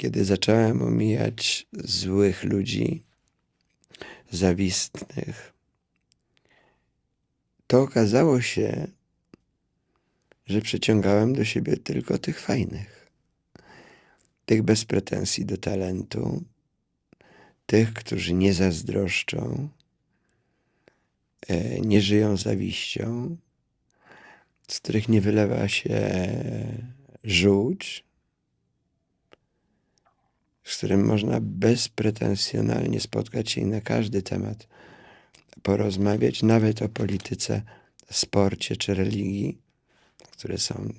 kiedy zacząłem omijać złych ludzi, zawistnych, to okazało się, że przyciągałem do siebie tylko tych fajnych, tych bez pretensji do talentu, tych, którzy nie zazdroszczą, e, nie żyją zawiścią, z których nie wylewa się żółć, z którym można bezpretensjonalnie spotkać się i na każdy temat porozmawiać, nawet o polityce, sporcie czy religii, które są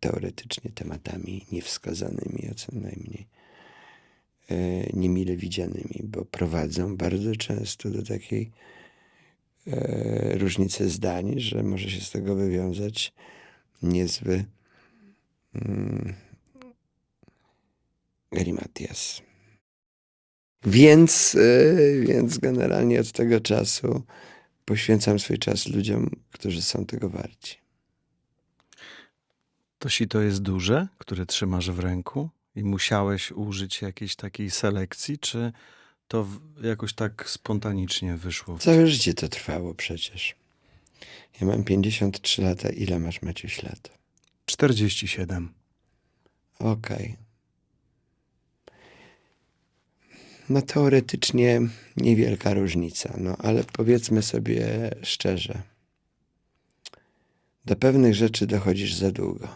teoretycznie tematami niewskazanymi, a co najmniej e, niemile widzianymi, bo prowadzą bardzo często do takiej e, różnicy zdań, że może się z tego wywiązać niezły mm, galimatias. Więc, e, więc generalnie od tego czasu poświęcam swój czas ludziom, którzy są tego warci. To sito jest duże, które trzymasz w ręku i musiałeś użyć jakiejś takiej selekcji, czy to jakoś tak spontanicznie wyszło? Całe życie to trwało przecież. Ja mam 53 lata. Ile masz, Maciuś, lat? 47. Okej. No teoretycznie niewielka różnica, no ale powiedzmy sobie szczerze. Do pewnych rzeczy dochodzisz za długo.